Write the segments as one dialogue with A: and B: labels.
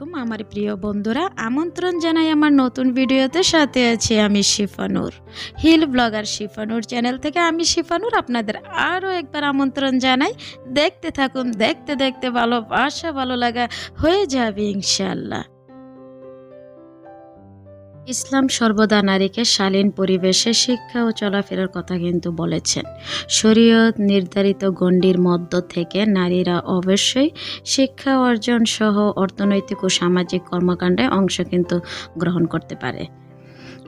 A: আলাইকুম, আমার প্রিয় বন্ধুরা। আমন্ত্রণ জানাই আমার নতুন ভিডিওতে। সাথে আছি আমি Shifanur, hill blogger Shifanur channel থেকে। আমি শিফানুর, আপনাদের আরও একবার আমন্ত্রণ জানাই। দেখতে থাকুন, দেখতে দেখতে ভালোবাসা ভালো লাগা হয়ে যাবে ইনশাল্লাহ ইসলাম সর্বদা নারীকে শালীন পরিবেশে শিক্ষা ও চলাফেরার কথা কিন্তু বলেছেন। শরীয়ত নির্ধারিত গণ্ডির মধ্য থেকে নারীরা অবশ্যই শিক্ষা অর্জন সহ অর্থনৈতিক ও সামাজিক কর্মকাণ্ডে অংশ কিন্তু গ্রহণ করতে পারে।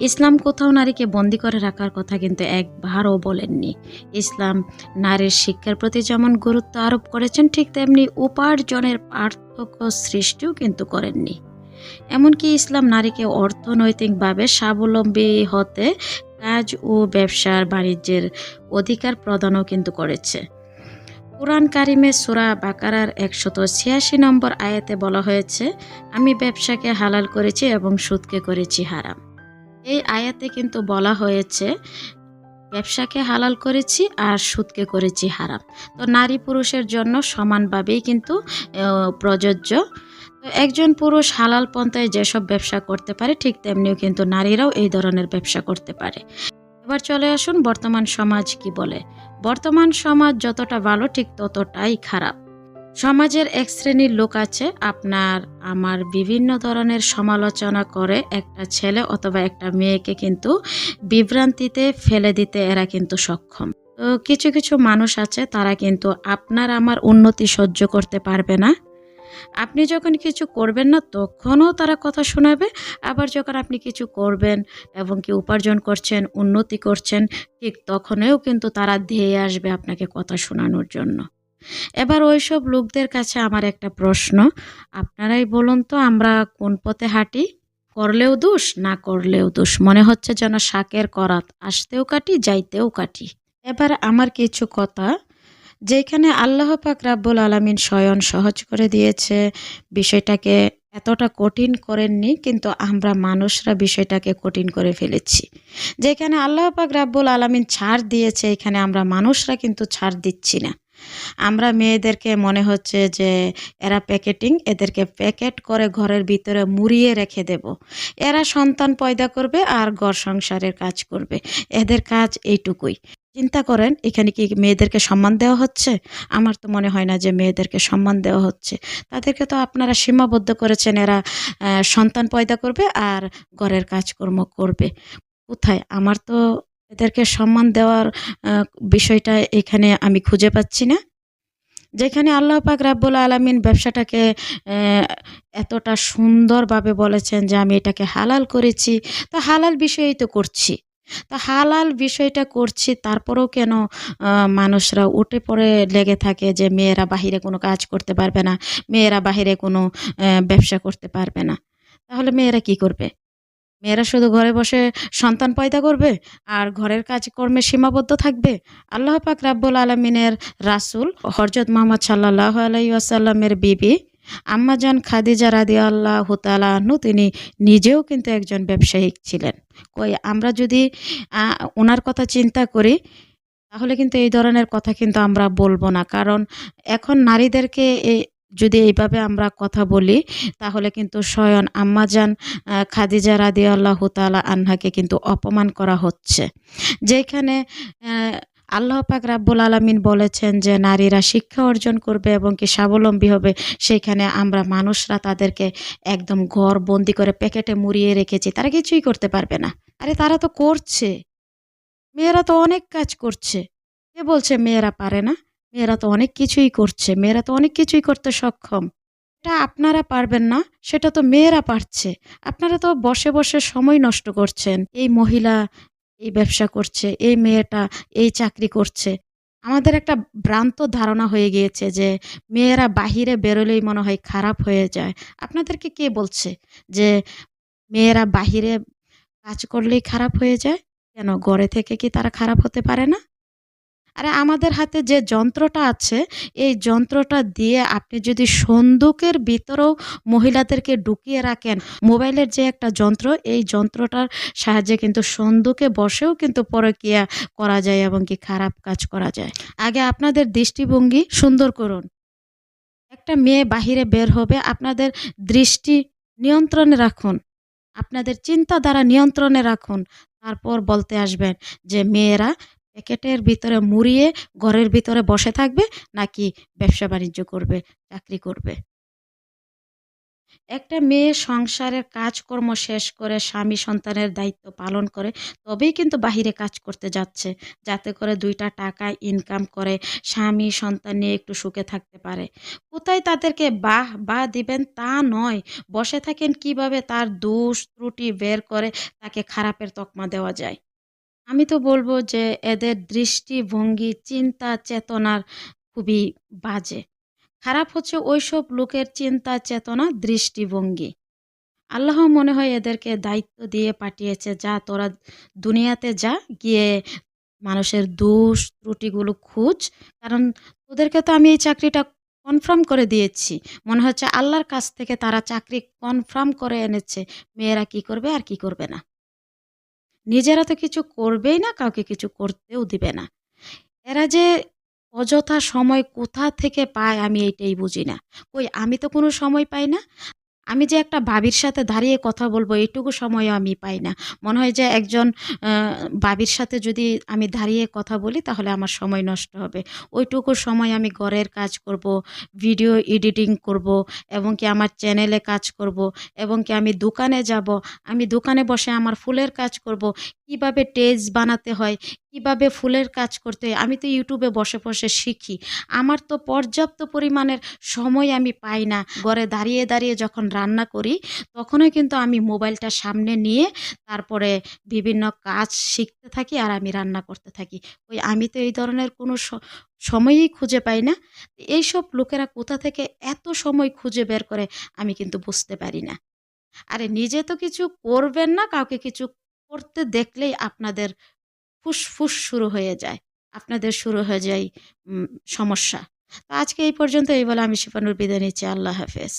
A: ইসলাম কোথাও নারীকে বন্দি করে রাখার কথা কিন্তু একবারও বলেননি। ইসলাম নারীর শিক্ষার প্রতি যেমন গুরুত্ব আরোপ করেছেন, ঠিক তেমনি উপার্জনের পার্থক্য সৃষ্টিও কিন্তু করেননি। এমনকি ইসলাম নারীকে অর্থনৈতিকভাবে স্বাবলম্বী হতে কাজ ও ব্যবসার বাণিজ্যের অধিকার প্রদানও কিন্তু করেছে। কোরআন কারিমে সুরা বাকারার একশত ছিয়াশি নম্বর আয়াতে বলা হয়েছে, আমি ব্যবসাকে হালাল করেছি এবং সুদকে করেছি হারাম। এই আয়াতে কিন্তু বলা হয়েছে, ব্যবসাকে হালাল করেছি আর সুদকে করেছি হারাম। তো নারী পুরুষের জন্য সমানভাবেই কিন্তু প্রযোজ্য একজন পুরুষ হালাল পন্থায় যেসব ব্যবসা করতে পারে, ঠিক তেমনিও কিন্তু নারীরাও এই ধরনের ব্যবসা করতে পারে। এবার চলে আসুন বর্তমান সমাজ কি বলে। বর্তমান সমাজ যতটা ভালো, ঠিক ততটাই খারাপ। সমাজের এক শ্রেণির লোক আছে, আপনার, আমার বিভিন্ন ধরনের সমালোচনা করে একটা ছেলে অথবা একটা মেয়েকে কিন্তু বিভ্রান্তিতে ফেলে দিতে এরা কিন্তু সক্ষম। তো কিছু কিছু মানুষ আছে, তারা কিন্তু আপনার আমার উন্নতি সহ্য করতে পারবে না। আপনি যখন কিছু করবেন না, তখনও তারা কথা শোনাবে। আবার যখন আপনি কিছু করবেন এবং কি উপার্জন করছেন, উন্নতি করছেন, ঠিক তখনও কিন্তু তারা ধেয়ে আসবে আপনাকে কথা শোনানোর জন্য। এবার ওইসব লোকদের কাছে আমার একটা প্রশ্ন, আপনারাই বলুন তো আমরা কোন পথে হাঁটি? করলেও দোষ, না করলেও দোষ? মনে হচ্ছে যেন শাকের করাত, আসতেও কাটি, যাইতেও কাটি। এবার আমার কিছু কথা যেখানে আল্লাহ পাক রাব্বুল আলামিন স্বয়ং সহজ করে দিয়েছে, বিষয়টাকে এতটা কঠিন করেননি, কিন্তু আমরা মানুষরা বিষয়টাকে কঠিন করে ফেলেছি। যেখানে আল্লাহ পাক রাব্বুল আলামিন ছাড় দিয়েছে, এখানে আমরা মানুষরা কিন্তু ছাড় দিচ্ছি না। আমরা মেয়েদেরকে মনে হচ্ছে যে এরা প্যাকেটিং, এদেরকে প্যাকেট করে ঘরের ভিতরে মুড়িয়ে রেখে দেব। এরা সন্তান পয়দা করবে আর ঘর সংসারের কাজ করবে। এদের কাজ এইটুকুই। চিন্তা করেন, এখানে কি মেয়েদেরকে সম্মান দেওয়া হচ্ছে? আমার তো মনে হয় না যে মেয়েদেরকে সম্মান দেওয়া হচ্ছে। তাদেরকে তো আপনারা সীমাবদ্ধ করেছেন, এরা সন্তান পয়দা করবে আর ঘরের কাজকর্ম করবে। কোথায়? আমার তো এদেরকে সম্মান দেওয়ার বিষয়টা এখানে আমি খুঁজে পাচ্ছি না। যেখানে আল্লাহ পাক রাব্বুল আলামিন ব্যবসাটাকে এতটা সুন্দরভাবে বলেছেন যে আমি এটাকে হালাল করেছি, তো হালাল বিষয়েই তো করছি। তা হালাল বিষয়টা করছি, তারপরেও কেন মানুষরা উঠে পড়ে লেগে থাকে যে মেয়েরা বাহিরে কোনো কাজ করতে পারবে না, মেয়েরা বাহিরে কোনো ব্যবসা করতে পারবে না। তাহলে মেয়েরা কি করবে? মেয়েরা শুধু ঘরে বসে সন্তান পয়দা করবে আর ঘরের কাজকর্মে সীমাবদ্ধ থাকবে? আল্লাহ পাক রাব্বুল আলমিনের রাসূল হরজত মোহাম্মদ সাল্লাহ আলাইসাল্লামের বিবি আম্মাজান খাদিজা রাদি আল্লাহ তালাহনু তিনি নিজেও কিন্তু একজন ব্যবসায়িক ছিলেন। কই, আমরা যদি ওনার কথা চিন্তা করি, তাহলে কিন্তু এই ধরনের কথা কিন্তু আমরা বলব না। কারণ এখন নারীদেরকে যদি এইভাবে আমরা কথা বলি, তাহলে কিন্তু স্বয়ং আম্মাজান খাদিজা রাদি আল্লাহ তালা আনহাকে কিন্তু অপমান করা হচ্ছে। যেখানে আল্লাহ পাক রাব্বুল আলামিন বলেছেন যে নারীরা শিক্ষা অর্জন করবে এবং কি স্বাবলম্বী হবে। সেখানে আমরা মানুষরা তাদেরকে একদম ঘর বন্দি করে প্যাকেটে মুড়িয়ে রেখেছি। তারা কিছুই করতে পারবে না। আরে তারা তো করছে। মেয়েরা তো অনেক কাজ করছে। কে বলছে মেয়েরা পারে না? মেয়েরা তো অনেক কিছুই করছে। মেয়েরা তো অনেক কিছুই করতে সক্ষম। এটা আপনারা পারবেন না, সেটা তো মেয়েরা পারছে। আপনারা তো বসে বসে সময় নষ্ট করছেন। এই মহিলা এই ব্যবসা করছে, এই মেয়েটা এই চাকরি করছে। আমাদের একটা ভ্রান্ত ধারণা হয়ে গিয়েছে যে মেয়েরা বাহিরে বেরোলেই মনে হয় খারাপ হয়ে যায়। আপনাদেরকে কে বলছে যে মেয়েরা বাহিরে কাজ করলেই খারাপ হয়ে যায়? কেন ঘরে থেকে কি তারা খারাপ হতে পারে না? আরে আমাদের হাতে যে যন্ত্রটা আছে, এই যন্ত্রটা দিয়ে আপনি যদি সন্দুকের ভিতরেও মহিলাদেরকে ঢুকিয়ে রাখেন, মোবাইলের যে একটা যন্ত্র, এই যন্ত্রটার সাহায্যে কিন্তু সন্দুকে বসেও কিন্তু পরকিয়া করা যায় এবং কি খারাপ কাজ করা যায়। আগে আপনাদের দৃষ্টিভঙ্গি সুন্দর করুন। একটা মেয়ে বাহিরে বের হবে, আপনাদের দৃষ্টি নিয়ন্ত্রণে রাখুন। আপনাদের চিন্তাধারা নিয়ন্ত্রণে রাখুন। তারপর বলতে আসবেন যে, মেয়েরা প্যাকেটের ভিতরে মুড়িয়ে ঘরের ভিতরে বসে থাকবে নাকি ব্যবসা বাণিজ্য করবে, চাকরি করবে? একটা মেয়ে সংসারের কাজকর্ম শেষ করে স্বামী সন্তানের দায়িত্ব পালন করে, তবেই কিন্তু বাহিরে কাজ করতে যাচ্ছে, যাতে করে দুইটা টাকা ইনকাম করে স্বামী সন্তান নিয়ে একটু সুখে থাকতে পারে। কোথায় তাদেরকে বাহ বাহ দিবেন তা নয়, বসে থাকেন কীভাবে তার দোষ ত্রুটি বের করে তাকে খারাপের তকমা দেওয়া যায়। আমি তো বলব যে এদের দৃষ্টিভঙ্গি, চিন্তা চেতনার খুবই বাজে। খারাপ হচ্ছে ওইসব লোকের চিন্তা চেতনা, দৃষ্টিভঙ্গি। আল্লাহ মনে হয় এদেরকে দায়িত্ব দিয়ে পাঠিয়েছে, যা তোরা দুনিয়াতে যা, গিয়ে মানুষের দোষ ত্রুটিগুলো খুঁজ। কারণ তোদেরকে তো আমি এই চাকরিটা কনফার্ম করে দিয়েছি। মনে হচ্ছে আল্লাহর কাছ থেকে তারা চাকরি কনফার্ম করে এনেছে। মেয়েরা কি করবে আর কি করবে না? নিজেরা তো কিছু করবেই না, কাউকে কিছু করতেও দিবে না। এরা যে অযথা সময় কোথা থেকে পায় আমি এইটাই বুঝি না। কই, আমি তো কোনো সময় পাই না। আমি যে একটা ভাবির সাথে দাঁড়িয়ে কথা বলব, এটুকু সময় আমি পাই না। মনে হয় যে একজন ভাবির সাথে যদি আমি দাঁড়িয়ে কথা বলি, তাহলে আমার সময় নষ্ট হবে। ওইটুকু সময় আমি ঘরের কাজ করব, ভিডিও এডিটিং করব, এবং কি আমার চ্যানেলে কাজ করব, এবং কি আমি দোকানে যাব। আমি দোকানে বসে আমার ফুলের কাজ করব কীভাবে টেজ বানাতে হয়, কীভাবে ফুলের কাজ করতে হয়, আমি তো ইউটিউবে বসে বসে শিখি। আমার তো পর্যাপ্ত পরিমাণের সময় আমি পাই না। ঘরে দাঁড়িয়ে দাঁড়িয়ে যখন রান্না করি, তখনই কিন্তু আমি মোবাইলটা সামনে নিয়ে তারপরে বিভিন্ন কাজ শিখতে থাকি আর আমি রান্না করতে থাকি। ওই আমি তো এই ধরনের কোনো সময়ই খুঁজে পাই না। এইসব লোকেরা কোথা থেকে এত সময় খুঁজে বের করে, আমি কিন্তু বুঝতে পারি না। আরে নিজে তো কিছু করবেন না, কাউকে কিছু করতে দেখলেই আপনাদের ফুসফুস শুরু হয়ে যায়। আপনাদের শুরু হয়ে যায় সমস্যা। তো আজকে এই পর্যন্ত এই বলে আমি শিপানুর বিদায় নিচ্ছি। আল্লাহ হাফেজ।